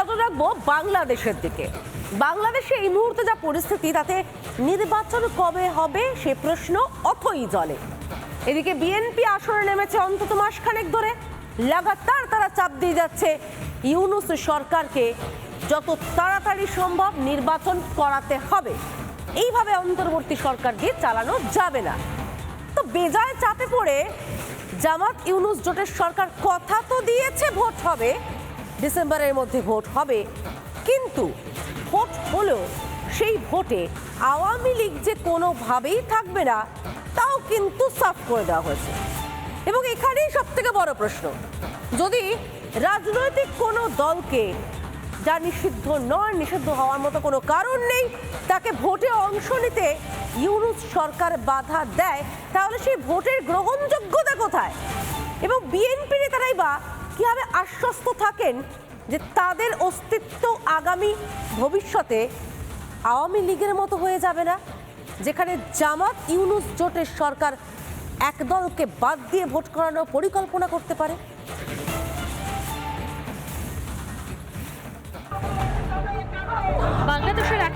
নজর রাখব বাংলাদেশের দিকে। বাংলাদেশে এই মুহূর্তে যা পরিস্থিতি, তাতে নির্বাচন কবে হবে সে প্রশ্ন অথই জলে। এদিকে বিএনপি আসরে নেমেছে অন্তত মাসখানেক ধরে। লাগাতার তারা চাপ দিয়ে যাচ্ছে ইউনুস সরকারকে। যত তাড়াতাড়ি সম্ভব নির্বাচন করাতে হবে। এইভাবে অন্তর্বর্তী সরকার দিয়ে চালানো যাবে না। তো বেজায় চাপে পড়ে জামাত ইউনুস জোটের সরকার কথা তো দিয়েছে, ভোট হবে। ডিসেম্বরের মধ্যে ভোট হবে। কিন্তু ভোট হলো সেই ভোটে আওয়ামী লীগ যে কোনোভাবেই থাকবে না, তাও কিন্তু সাফ করে দেওয়া হয়েছে। এবং এখানেই সব থেকে বড় প্রশ্ন, যদি রাজনৈতিক কোনো দলকে যা নিষিদ্ধ নয়, নিষিদ্ধ হওয়ার মতো কোনো কারণ নেই, তাকে ভোটে অংশ নিতে ইউনুস সরকার বাধা দেয়, তাহলে সেই ভোটের গ্রহণযোগ্যতা কোথায়? এবং বিএনপি নেতারাই বা কীভাবে আশ্বস্ত থাকেন যে তাদের অস্তিত্ব আগামী ভবিষ্যতে আওয়ামী লীগের মতো হয়ে যাবে না? যেখানে জামাত ইউনুস জোটের সরকার একদলকে বাদ দিয়ে ভোট করানোর পরিকল্পনা করতে পারে?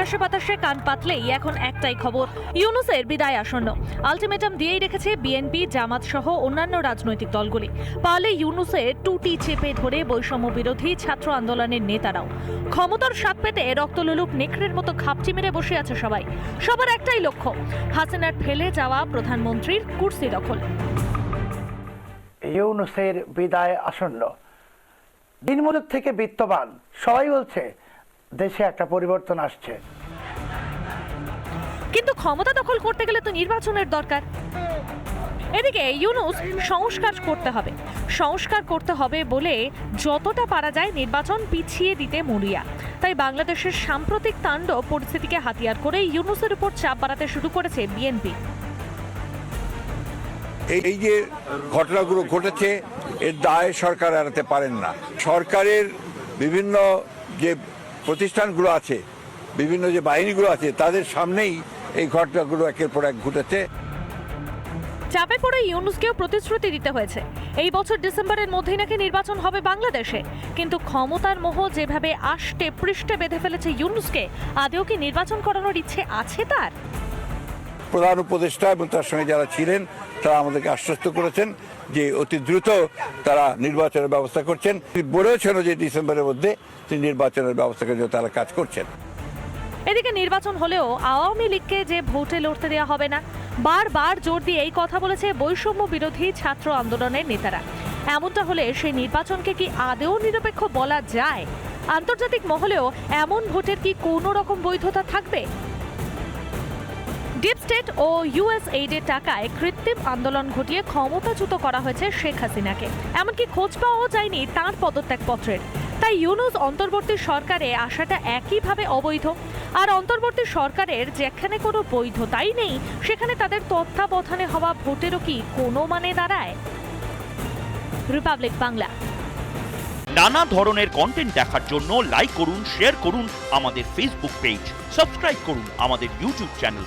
আকাশে বাতাসে কান পাতলেই এখন একটাই খবর, ইউনুসের বিদায় আসন্ন। আলটিমেটাম দিয়েই রেখেছে বিএনপি, জামাত সহ অন্যান্য রাজনৈতিক দলগুলি। পালে ইউনুসের টুটি চেপে ধরে বৈষম্য বিরোধী ছাত্র আন্দোলনের নেতারাও। ক্ষমতার স্বাদ পেতে রক্তলোলুপ নেকড়ের মতো খাপটি মেরে বসে আছে সবাই। সবার একটাই লক্ষ্য, হাসিনার ফেলে যাওয়া প্রধানমন্ত্রীর কুর্সি দখল। ইউনুসের বিদায় আসন্ন। দিনমজুর থেকে বিত্তবান, সবাই বলছে দেশে একটা পরিবর্তন আসছে। কিন্তু ক্ষমতা দখল করতে গেলে তো নির্বাচনের দরকার। এদিকে ইউনুস সংস্কার করতে হবে। সংস্কার করতে হবে বলে যতটা পারা যায় নির্বাচন পিছিয়ে দিতে মরিয়া। তাই বাংলাদেশের সাম্প্রতিক তাণ্ডব পরিস্থিতিকে হাতিয়ার করে ইউনুসের উপর চাপ বাড়াতে শুরু করেছে বিএনপি। এই এই যে ঘটনাগুলো ঘটেছে এর দায় সরকার এড়াতে পারেন না। সরকারের বিভিন্ন যে প্রতিষ্ঠানগুলো আছে, বিভিন্ন যে বাহিনীগুলো আছে, তাদের সামনেই এই ঘটনাগুলো একের পর এক ঘটেছে। চাপে পড়ে ইউনুসকেও প্রতিশ্রুতি দিতে হয়েছে। এই বছর ডিসেম্বরের মধ্যেই নাকি নির্বাচন হবে বাংলাদেশে। কিন্তু ক্ষমতার মোহ যেভাবে আষ্টে পৃষ্ঠে বেঁধে ফেলেছে ইউনুসকে, আদেও কি নির্বাচন করানোর ইচ্ছে আছে তার? প্রধান উপদেষ্টা এবং তার সঙ্গে যারা ছিলেন, তারা আমাদেরকে আশ্বস্ত করেছেন যে অতি দ্রুত তারা নির্বাচনের ব্যবস্থা করছেন। বলেছেন যে ডিসেম্বরের মধ্যে তিনি নির্বাচনের ব্যবস্থা করার জন্য তারা কাজ করছেন। এদিকে নির্বাচন হলেও আওয়ামী লীগকে যে ভোটে লড়তে দেওয়া হবে না, বারবার জোর দিয়ে এই কথা বলেছে বৈষম্য বিরোধী ছাত্র আন্দোলনের নেতারা। এমনটা হলে সেই নির্বাচনকে কি আদেও নিরপেক্ষ বলা যায়? আন্তর্জাতিক মহলেও এমন ভোটের কি কোনো রকম বৈধতা থাকবে? ডিপ স্টেট ও ইউএস এইডের টাকায় কৃত্রিম আন্দোলন ঘটিয়ে ক্ষমতাচ্যুত করা হয়েছে শেখ হাসিনাকে। এমনকি খোঁজ পাওয়াও যায়নি তাঁর পদত্যাগপত্রের। তাই ইউনুস অন্তর্বর্তী সরকারে আসাটা একইভাবে অবৈধ। আর অন্তর্বর্তী সরকারের যেখানে কোনো বৈধতাই নেই, সেখানে তাদের তত্ত্বাবধানে হওয়া ভোটেরও কি কোনো মানে দাঁড়ায়? রিপাবলিক বাংলা। নানা ধরনের কন্টেন্ট দেখার জন্য লাইক করুন শেয়ার করুন আমাদের ফেসবুক পেজ সাবস্ক্রাইব করুন আমাদের ইউটিউব চ্যানেল